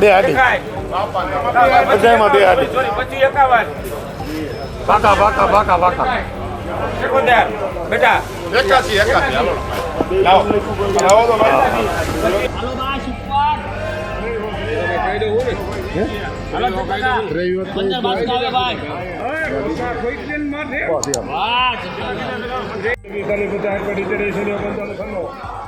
બે હાડી બધામાં બે હાડી પાકા પાકા પાકા પાકા બેટા. એકાસી એકાસી. હાલો. લાવો. લાવો તો લાવો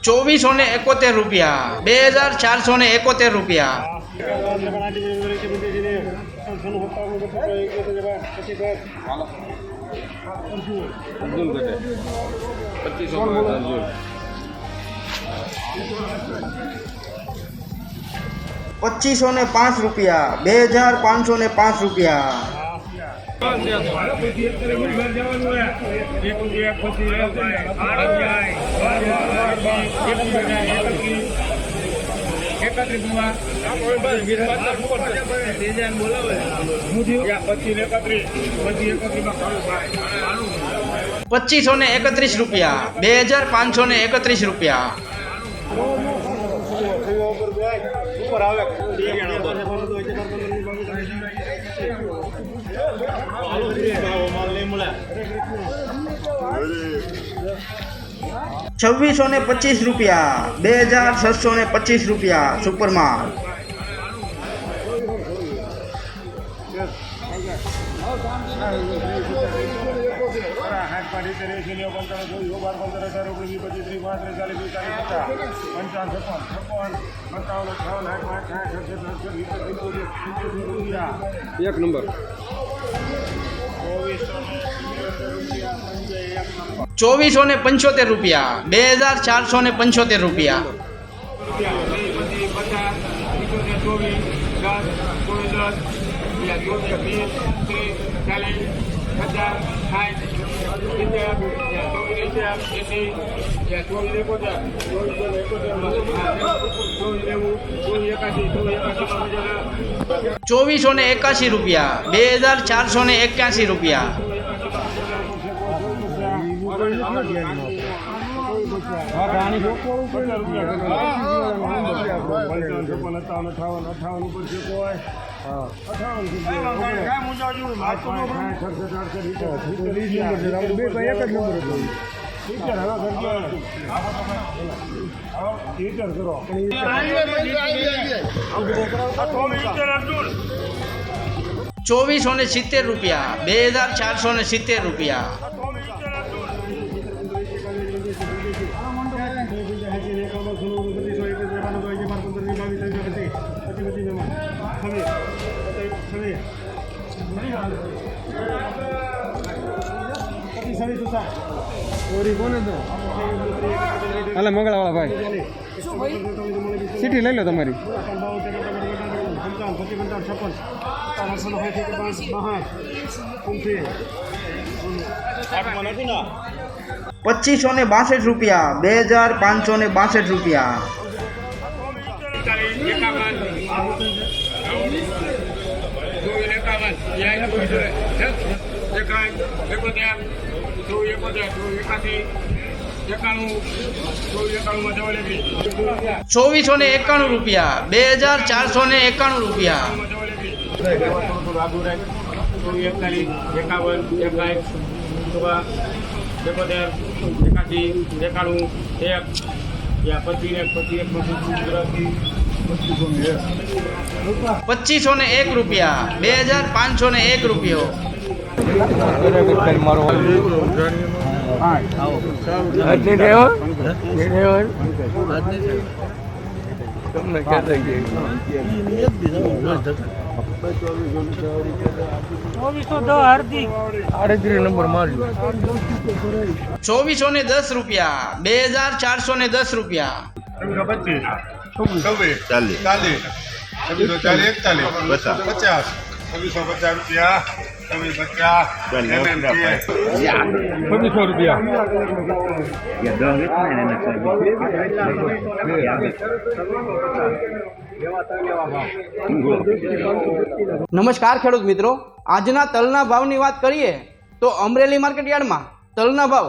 ચોવીસો ને એકોતેર રૂપિયા. બે હજાર ચારસો ને એકોતેર રૂપિયા. પચીસો ને પાંચ રૂપિયા, બે હજાર પાંચસો ને પાંચ રૂપિયા. પચીસો ને એકત્રીસ રૂપિયા, બે હજાર પાંચસો ને એકત્રીસ રૂપિયા. છવ્વીસો ને પચીસ રૂપિયા બે હજાર છસો ને પચીસ રૂપિયા સુપરમાલ એક નંબર. ચોવીસો ને પંચોતેર રૂપિયા. બે હજાર ચારસો ને પંચોતેર રૂપિયા. ચોવીસો ને એકાશી રૂપિયા બે હજાર ચારસો ને એક્યાસી રૂપિયા ચોવીસો ને સિત્તેર રૂપિયા બે હજાર ચારસો ને સિત્તેર રૂપિયા. હાલે મંગળાવાળા ભાઈ સીટી લઈ લો તમારી પચીસો ને બાસઠ રૂપિયા બે હજાર પાંચસો ને બાસઠ રૂપિયા. એકાણું ચોવીસ એકાણુંમાં જવા લેવી ચોવીસો ને એકાણું રૂપિયા. બે હજાર ચારસો ને એકાણું રૂપિયા. પચીસો ને એક રૂપિયા. બે પચીસ પચીસો ને એક રૂપિયા. ચોવીસો ને દસ રૂપિયા બે હજાર ચારસો ને દસ રૂપિયા ચાલીસ ચાલીસ ચાલીસ એકતાલીસ પચાસ છવ્વીસો પચાસ રૂપિયા છવ્વીસો રૂપિયા. નમસ્કાર ખેડૂત મિત્રો. આજના તલના ભાવની વાત કરીએ તો અમરેલી માર્કેટ યાર્ડમાં તલના ભાવ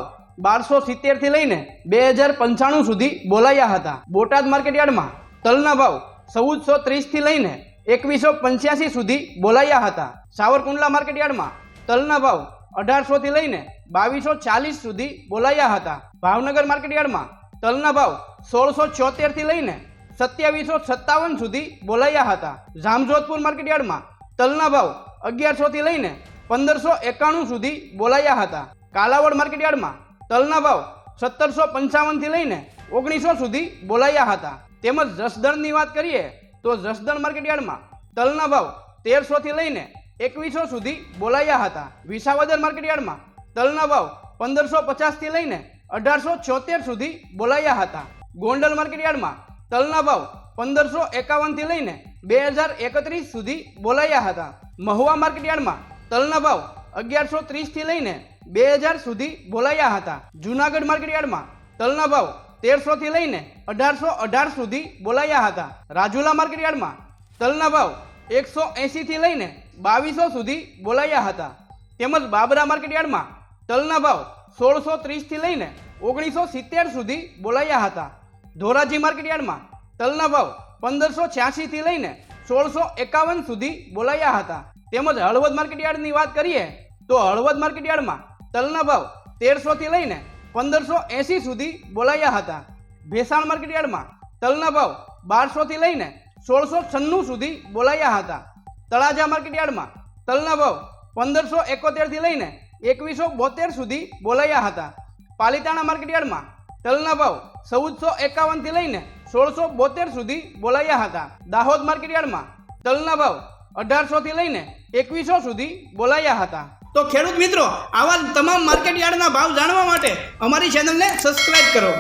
બારસો સિત્તેરથી લઈને બે હજાર પંચાણું સુધી બોલાયા હતા. બોટાદ માર્કેટ યાર્ડમાં તલના ભાવ ચૌદસો ત્રીસથી લઈને એકવીસો પંચ્યાસી સુધી બોલાયા હતા. સાવરકુંડલા માર્કેટયાર્ડમાં તલના ભાવ અઢારસોથી લઈને બાવીસો ચાલીસ સુધી બોલાયા હતા. ભાવનગર માર્કેટયાર્ડમાં તલના ભાવ સોળસો છોતેરથી લઈને સત્યાવીસો સત્તાવન સુધી બોલાયા હતા. જામજોધપુર માર્કેટયાર્ડમાં તલના ભાવ અગિયારસોથી લઈને પંદરસો એકાણું સુધી બોલાયા હતા. કાલાવડ માર્કેટયાર્ડમાં તલના ભાવ સત્તરસો પંચાવનથી લઈને ઓગણીસો સુધી બોલાયા હતા. તેમજ જસદણની વાત કરીએ તો જસદણ માર્કેટયાર્ડમાં તલના ભાવ તેરસોથી લઈને એકવીસો સુધી બોલાયા હતા. વિસાવદર માર્કેટયાર્ડમાં તલના ભાવ પંદરસો પચાસથી લઈને અઢારસો છોતેર સુધી બોલાયા હતા. ગોંડલ માર્કેટયાર્ડમાં તલના ભાવ પંદરસો એકાવનથી લઈને બે હજાર એકત્રીસ સુધી બોલાયા હતા. મહુવા માર્કેટયાર્ડમાં તલના ભાવ અગિયારસો ત્રીસથી લઈને બે હજાર સુધી બોલાયા હતા. જૂનાગઢ માર્કેટયાર્ડમાં તલના ભાવ તેરસોથી લઈને અઢારસો અઢાર સુધી બોલાયા હતા. રાજુલા માર્કેટયાર્ડમાં તલના ભાવ એકસો એંશીથી લઈને બાવીસો સુધી બોલાયા હતા. તેમજ બાબરા માર્કેટયાર્ડમાં તલના ભાવ સોળસો ત્રીસથી લઈને ઓગણીસો સિત્તેર સુધી બોલાયા હતા. ધોરાજી માર્કેટયાર્ડમાં તલના ભાવ પંદરસો છ્યાસીથી લઈને સોળસો એકાવન સુધી બોલાયા હતા. તેમજ હળવદ માર્કેટયાર્ડની વાત કરીએ તો હળવદ માર્કેટયાર્ડમાં તલના ભાવ તેરસોથી લઈને પંદરસો એંસી સુધી બોલાયા હતા. ભેસાણ માર્કેટયાર્ડમાં તલના ભાવ બારસોથી લઈને સોળસો છન્નું સુધી બોલાયા હતા. તળાજા માર્કેટયાર્ડમાં તલના ભાવ પંદરસો એકોતેરથી લઈને એકવીસો બોતેર સુધી બોલાયા હતા. પાલિતાણા માર્કેટયાર્ડમાં તલના ભાવ ચૌદસો એકાવનથી લઈને સોળસો બોતેર સુધી બોલાયા હતા. દાહોદ માર્કેટયાર્ડમાં તલના ભાવ અઢારસોથી લઈને એકવીસો સુધી બોલાયા હતા. તો ખેડૂત મિત્રો આવા તમામ માર્કેટ યાર્ડના ભાવ જાણવા માટે અમારી ચેનલને સબસ્ક્રાઇબ કરો.